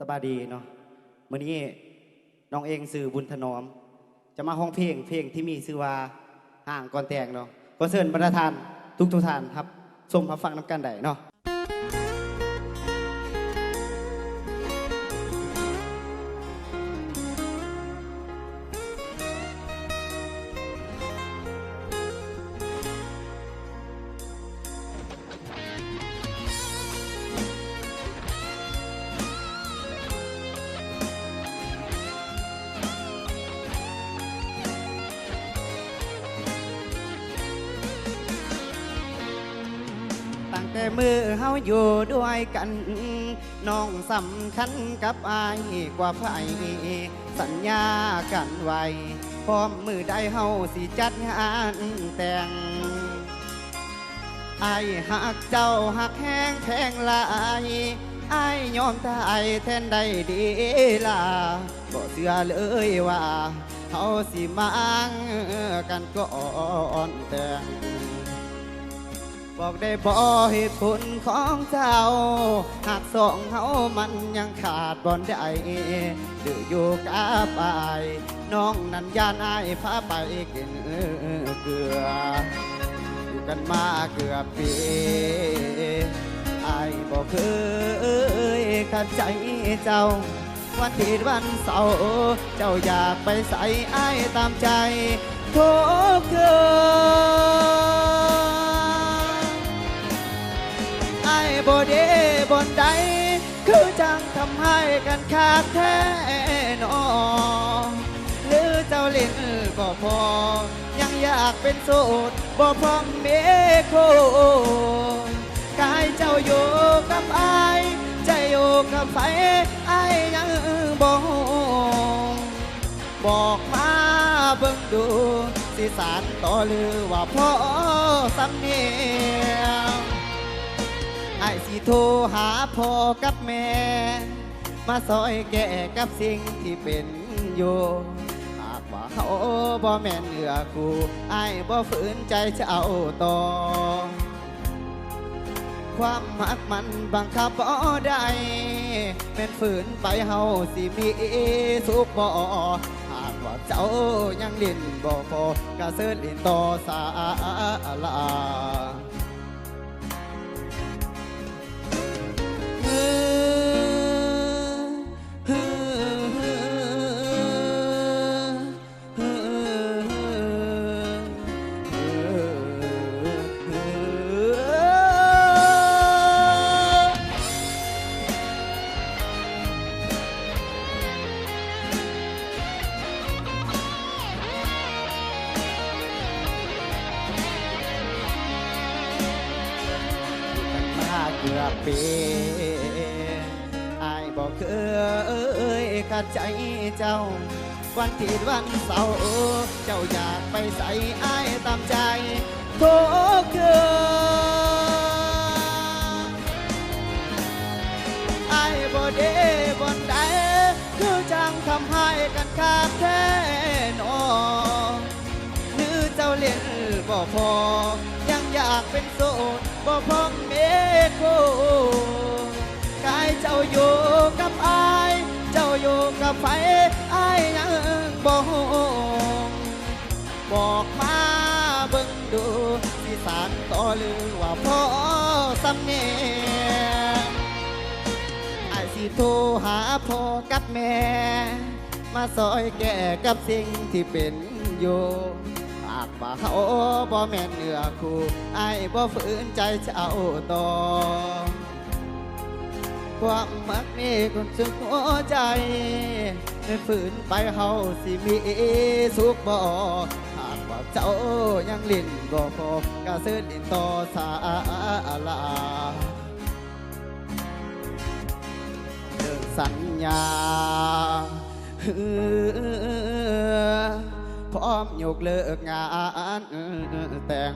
สบายดีเนาะมื้อนี้น้องเองสื่อบุญถนอม จะมาห้องเพลงเพลงที่มีชื่อว่าห่างก่อนแต่งเนาะก็เชิญบรรดาทานทุกทุกท่านครับชมรับฟังน้ำกันได้เนาะ แต่มือเฮาอยู่ด้วยกันน้องสำคัญกับอายกว่าไผสัญญากันไว้พร้อมมือได้เฮาสิจัดงานแต่งไอหักเจ้าหักแห้งแพงลายไอายอมตายแทนได้ดีละบ่เชื่อเลยว่าเฮาสิมังกันก่อนแต่ง บอกได้บอเหตุผลของเจ้า หากสองเฮามันยังขาดบอนใดดืออยู่กับอายน้องนั้นยานอายพาไปกินเกลือ อยู่กันมาเกือบปีอายบอกเคยขัดใจเจ้าวันที่วันเสาร์เจ้าอยากไปใส่อายตามใจทุกำให้กันขาดแท้นอหรือเจ้าเล่นก็พอ ยังอยากเป็นโสดบ่พร้อมเมโคกายเจ้าอยู่กับไอ้ใจอยู่กับไฟไอ้ยังบ่บอกมาเบิ่งดูสิสารต่อหรือว่าพ่อสำเนียงไอ้สิโทรหาพ่อกับแม่ มาซอยแก่กับสิ่งที่เป็นอยู่หากว่าเขาบ่แม่นเหนือกูไอ้บ่ฝืนใจจะเอาต่อ ความหักมันบังคับบ่ได้เป็นฝืนไปเฮาสิมีสุขบ่หากว่าเจ้ายังลินบ่พอกะเสิร์ลินต่อสาลา ปีอายบอกเคยขัดใจเจ้า วันที่วันเสาร์เจ้าอยากไปใส่อายตามใจทุกคืนอายบ่เดบ่นใดคือจังทำให้กันขาดแท้นอหรือเจ้าเล่นบ่พอ อยากเป็นโสดบ่พ้อมเมโคกายเจ้าอยู่กับอาย เจ้าอยู่กับไฟอายยังบ่ฮู้บอกมาเบิ่งดูสิสารต่อหรือว่าพ่อสำเนียงไอ้ายสิโทรหาพ่อกับแม่ มาซอยแก่กับสิ่งที่เป็นอยู่ากว่าเขาบ่แม่นเนื้อคู่ไอ้บ่ฝืนใจเจะเอาต่อความมักมีคนสุขหัวใจไม่ฝืนไปเฮาสิมีสุขบ่หากว่าเจ้ายังลิ้นบ่พอกะเสิร์ลิ้นต่อสาลาเลิกสัญญา พร้อมยกเลิกงานแต่ง